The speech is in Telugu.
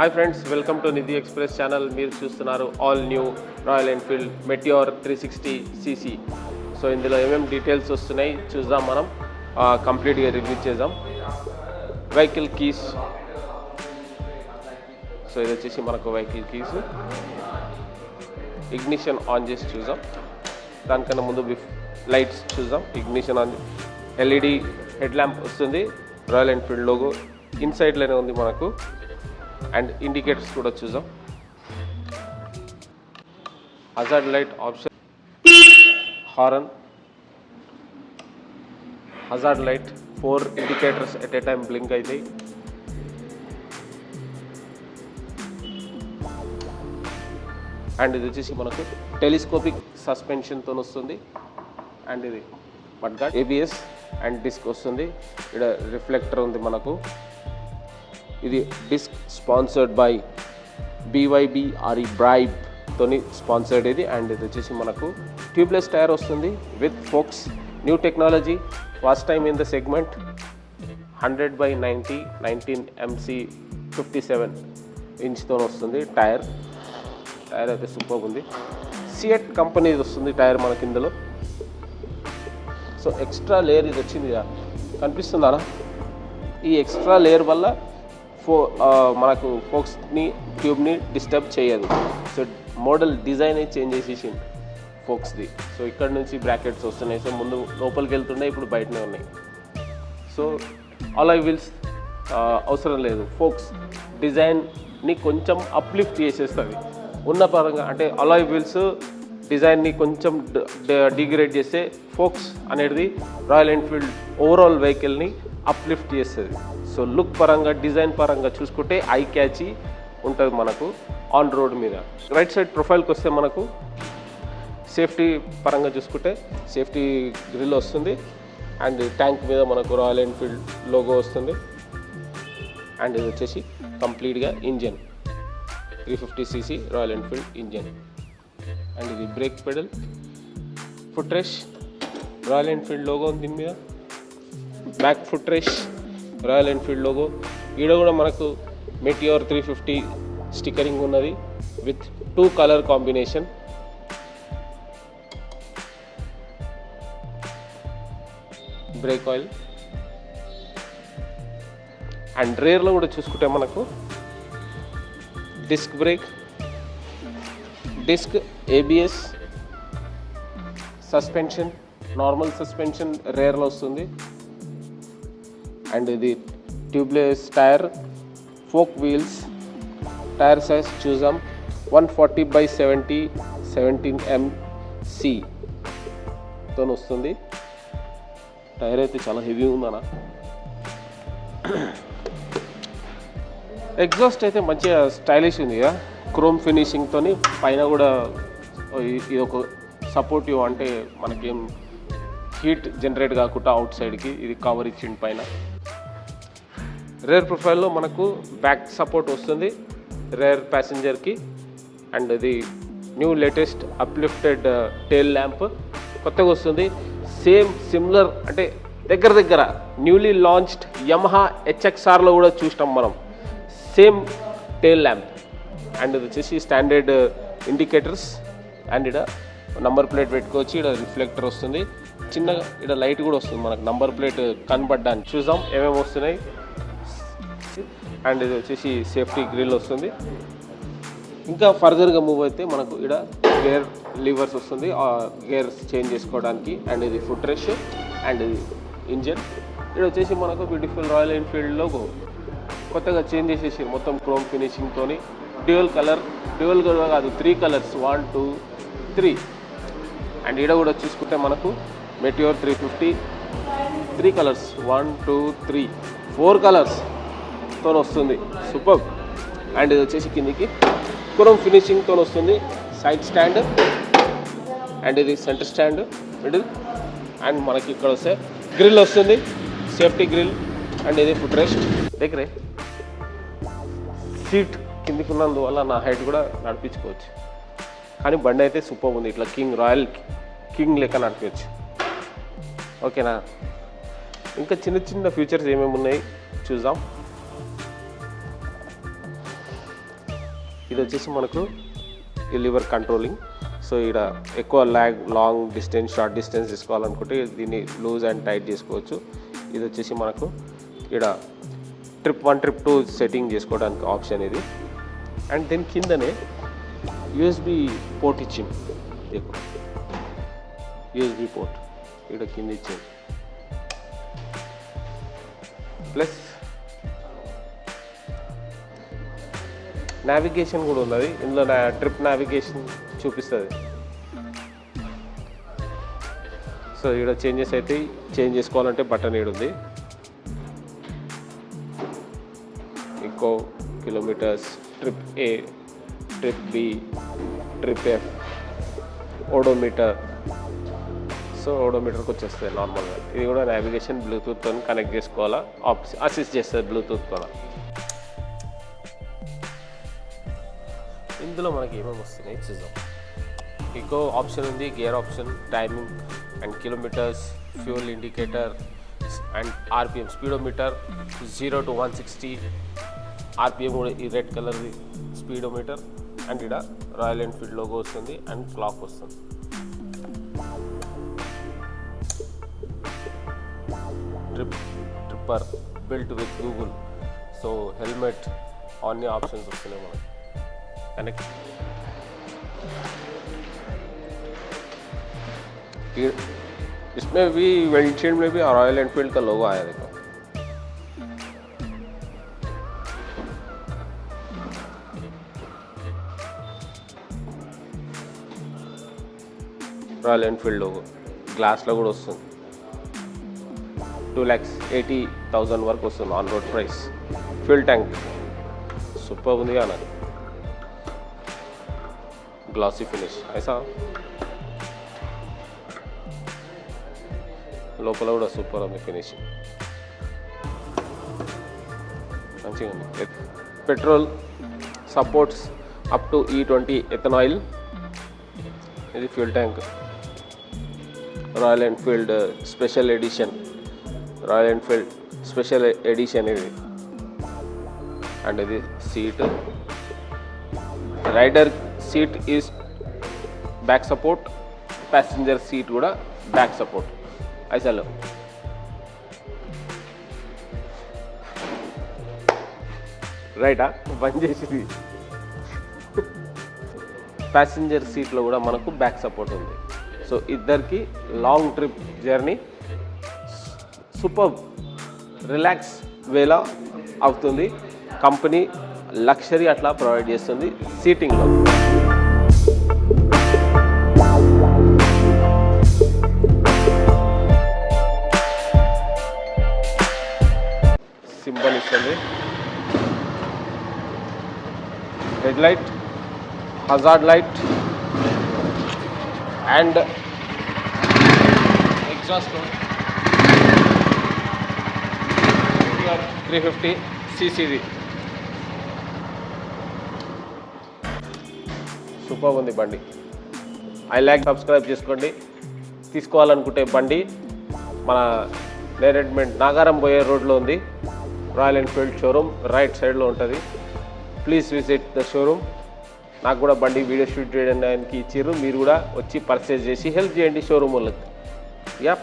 Hi friends welcome to Nidhi express channel మీరు చూస్తున్నారు all new Royal Enfield Meteor three sixty CC so ఇందులో ఏమేమి డీటెయిల్స్ వస్తున్నాయి చూద్దాం మనం. కంప్లీట్గా రివ్యూ చేద్దాం. వెహికల్ కీస్ సో ఇది వచ్చేసి మనకు వెహికల్ కీస్ ఇగ్నిషన్ ఆన్ చేసి చూద్దాం. దానికన్నా ముందు బిఫ్ లైట్స్ చూద్దాం. Ignition on LED head lamp వస్తుంది. రాయల్ ఎన్ఫీల్డ్ లోగో ఇన్సైడ్లోనే ఉంది మనకు. అండ్ ఇండికేటర్స్ కూడా చూద్దాం. Hazard light option horn hazard light four indicators at a time blink అవుతాయి అండ్ ఇది వచ్చేసి మనకు టెలిస్కోపిక్ సస్పెన్షన్తో వస్తుంది. అండ్ ఇది మడ్గా ఏబిఎస్ అండ్ డిస్క్ వస్తుంది. ఇక్కడ రిఫ్లెక్టర్ ఉంది మనకు. ఇది disc sponsored by B Y B R E Bybre తోని స్పాన్సర్డ్ ఇది. అండ్ ఇది వచ్చేసి మనకు ట్యూబ్లెస్ టైర్ వస్తుంది with forks. New technology first time in the segment hundred by ninety nineteen MC fifty seven ఇంచ్తో వస్తుంది టైర్. టైర్ అయితే సూపర్ ఉంది. సిఎట్ కంపెనీ వస్తుంది టైర్ మనకి ఇందులో. సో ఎక్స్ట్రా లేయర్ ఇది వచ్చింది కదా. కనిపిస్తుందా ఈ ఎక్స్ట్రా లేయర్ వల్ల ఫో మనకు ఫోక్స్ని ట్యూబ్ని డిస్టర్బ్ చేయదు. సో మోడల్ డిజైన్ చేంజ్ చేసేసింది ఫోక్స్ది. సో ఇక్కడ నుంచి బ్రాకెట్స్ వస్తున్నాయి. సో ముందు లోపలికి వెళ్తున్నాయి ఇప్పుడు బయటనే ఉన్నాయి. సో అలాయ్ వీల్స్ అవసరం లేదు. ఫోక్స్ డిజైన్ని కొంచెం అప్లిఫ్ట్ చేసేస్తుంది. ఉన్న పరంగా అంటే అలాయ్ వీల్స్ డిజైన్ని కొంచెం డిగ్రేడ్ చేస్తే ఫోక్స్ అనేది రాయల్ ఎన్ఫీల్డ్ ఓవరాల్ వెహికల్ని అప్లిఫ్ట్ చేస్తుంది సో లుక్ పరంగా డిజైన్ పరంగా చూసుకుంటే ఐ క్యాచి ఉంటుంది మనకు ఆన్ రోడ్ మీద. రైట్ సైడ్ ప్రొఫైల్కి వస్తే మనకు సేఫ్టీ పరంగా చూసుకుంటే సేఫ్టీ గ్రిల్ వస్తుంది. అండ్ ట్యాంక్ మీద మనకు రాయల్ ఎన్ఫీల్డ్ లోగో వస్తుంది. అండ్ ఇది వచ్చేసి కంప్లీట్గా engine three fifty CC Royal Enfield engine and ఇది brake pedal foot rest Royal Enfield logo ఉంది దీని మీద. Back foot rest Royal Enfield logo ఈడ కూడా మనకు మెటియోర్ త్రీ ఫిఫ్టీ స్టిక్కరింగ్ ఉన్నది with two colour combination brake oil and రేర్లో కూడా చూసుకుంటే మనకు disc brake disc ABS suspension normal suspension రేర్లో వస్తుంది. అండ్ ఇది tubeless tyre folk wheels tyre size చూసాం one forty by seventy seventeen M తో వస్తుంది. టైర్ అయితే చాలా హెవీ ఉందనా ఎగ్జాస్ట్ అయితే మంచిగా స్టైలిష్ ఉంది కదా. క్రోమ్ ఫినిషింగ్తోని పైన కూడా ఇది ఒక సపోర్టివ్ అంటే మనకేం హీట్ జనరేట్ కాకుండా అవుట్ సైడ్కి ఇది కవర్ ఇచ్చింది పైన. రేర్ ప్రొఫైల్లో మనకు బ్యాక్ సపోర్ట్ వస్తుంది రేర్ ప్యాసింజర్కి. అండ్ ఇది new latest uplifted tail lamp కొత్తగా వస్తుంది. సేమ్ సిమిలర్ అంటే దగ్గర దగ్గర న్యూలీ లాంచ్డ్ యమహా హెచ్ఎక్స్ఆర్లో కూడా చూసినాం మనం. Same tale lamp. అండ్ ఇది వచ్చేసి స్టాండర్డ్ ఇండికేటర్స్. అండ్ ఇక్కడ నంబర్ ప్లేట్ పెట్టుకోవచ్చు. ఇక్కడ రిఫ్లెక్టర్ వస్తుంది. చిన్నగా ఇక్కడ లైట్ కూడా వస్తుంది మనకు. నంబర్ ప్లేట్ కనబడ్డానికి చూద్దాం. ఏమేమి వస్తున్నాయి? అండ్ ఇది వచ్చేసి సేఫ్టీ గ్రిల్ వస్తుంది. ఇంకా ఫర్దర్గా మూవ్ అయితే మనకు ఇక్కడ గేర్ లివర్స్ వస్తుంది. ఆ గేర్స్ చేంజ్ చేసుకోవడానికి అండ్ ఇది ఫుట్ రెష్ అండ్ ఇది ఇంజన్. ఇక్కడ వచ్చేసి మనకు బ్యూటిఫుల్ రాయల్ ఎన్ఫీల్డ్ లోగో కొత్తగా చేంజ్ చేసేసి మొత్తం క్రోమ్ ఫినిషింగ్తోని డ్యూయల్ కలర్ డ్యూయల్ కూడా కాదు three colours one two three and ఈడ కూడా చూసుకుంటే మనకు Meteor three fifty three colours one two three four colours తో వస్తుంది. సూపర్ అండ్ ఇది వచ్చేసి కిందికి. కురం ఫినిషింగ్తో వస్తుంది. సైడ్ స్టాండ్ అండ్ ఇది సెంటర్ స్టాండ్ మిడిల్ అండ్ మనకి ఇక్కడ వస్తే గ్రిల్ వస్తుంది. సేఫ్టీ గ్రిల్ అండ్ ఇది ఫుట్ రెస్ట్ దగ్గరే సీట్ కిందికి ఉన్నందువల్ల నా హైట్ కూడా నడిపించుకోవచ్చు. కానీ బండి అయితే సూపర్ ఉంది. ఇట్లా కింగ్ రాయల్ కింగ్ లెక్క నడిపించచ్చు ఓకేనా ఇంకా చిన్న చిన్న ఫీచర్స్ ఏమేమి ఉన్నాయి? చూద్దాం. ఇది వచ్చేసి మనకు లివర్ కంట్రోలింగ్. సో ఇక్కడ ఎక్కువ lag long distance short distance తీసుకోవాలనుకుంటే దీన్ని లూజ్ అండ్ టైట్ చేసుకోవచ్చు. ఇది వచ్చేసి మనకు ఇక్కడ trip one trip two setting చేసుకోవడానికి ఆప్షన్ ఇది. అండ్ దీని కిందనే యూఎస్బి పోర్ట్ ఇచ్చింది ఎక్కువ. యూఎస్బి పోర్ట్ ఇక్కడ కింద ఇచ్చింది. ప్లస్ నావిగేషన్ కూడా ఉన్నది. ఇందులో నా ట్రిప్ నావిగేషన్ చూపిస్తుంది. సో ఇక్కడ చేంజెస్ అయితే చేంజ్ చేసుకోవాలంటే బటన్ ఈడ ఉంది. ఇంకో kilometres trip A trip B trip F odometer so ఓడోమీటర్కి వచ్చేస్తుంది నార్మల్గా ఇది కూడా నావిగేషన్ బ్లూటూత్తో కనెక్ట్ చేసుకోవాలా? అసిస్ట్ చేస్తుంది బ్లూటూత్తో ఇందులో మనకి ఏమేమి వస్తున్నాయి చూద్దాం. ఇంకో ఆప్షన్ ఉంది gear option timing and kilometres fuel indicator and RPM speedometer zero to one sixty RPM కూడా ఈ రెడ్ కలర్ది స్పీడోమీటర్ అండ్ ఇక్కడ రాయల్ ఎన్ఫీల్డ్ లోగో వస్తుంది అండ్ క్లాక్ వస్తుంది. Trip tripper built with Google so helmet అన్ని ఆప్షన్స్ వస్తున్నాయి మనకి. कनेक्ट इसमें भी विंडशील्ड में भी रॉयल एनफील्ड का लोगो आया देखो రాయల్ ఎన్ఫీల్డ్ లోగో గ్లాస్లో కూడా వస్తుంది టూ ల్యాక్స్ ఎయిటీ థౌజండ్ వరకు వస్తుంది on road price fuel tank super ఉంది కానీ ग्लॉसी फिनिश ऐसा లోపల కూడా సూపర్ ఉంది ఫినిషింగ్ మంచిగా ఉంది petrol supports up to E twenty ethanol ఇది fuel tank Royal Enfield special edition Royal Enfield special edition ఇది అండ్ ఇది seat rider seat is back support passenger seat కూడా బ్యాక్ సపోర్ట్ అసలు రైటా? బంద్ చేసింది. ప్యాసింజర్ సీట్లో కూడా మనకు బ్యాక్ సపోర్ట్ ఉంది. సో ఇద్దరికి long trip journey super relax వేలా అవుతుంది. కంపెనీ లక్షరీ అట్లా ప్రొవైడ్ చేస్తుంది సీటింగ్లో head light hazard light and exhaust three fifty సీసీది super ఉంది బండి. ఐ లైక్ సబ్స్క్రైబ్ చేసుకోండి. తీసుకోవాలనుకుంటే బండి మన నేరెడ్మెంట్ నాగారం పోయే రోడ్లో ఉంది. రాయల్ ఎన్ఫీల్డ్ షోరూమ్ రైట్ సైడ్లో ఉంటుంది. Please visit the showroom. నాకు కూడా బండి వీడియో షూట్ చేయడానికి ఇచ్చిర్రు. మీరు కూడా వచ్చి పర్చేజ్ చేసి హెల్ప్ చేయండి షోరూమ్ వాళ్ళకి. యా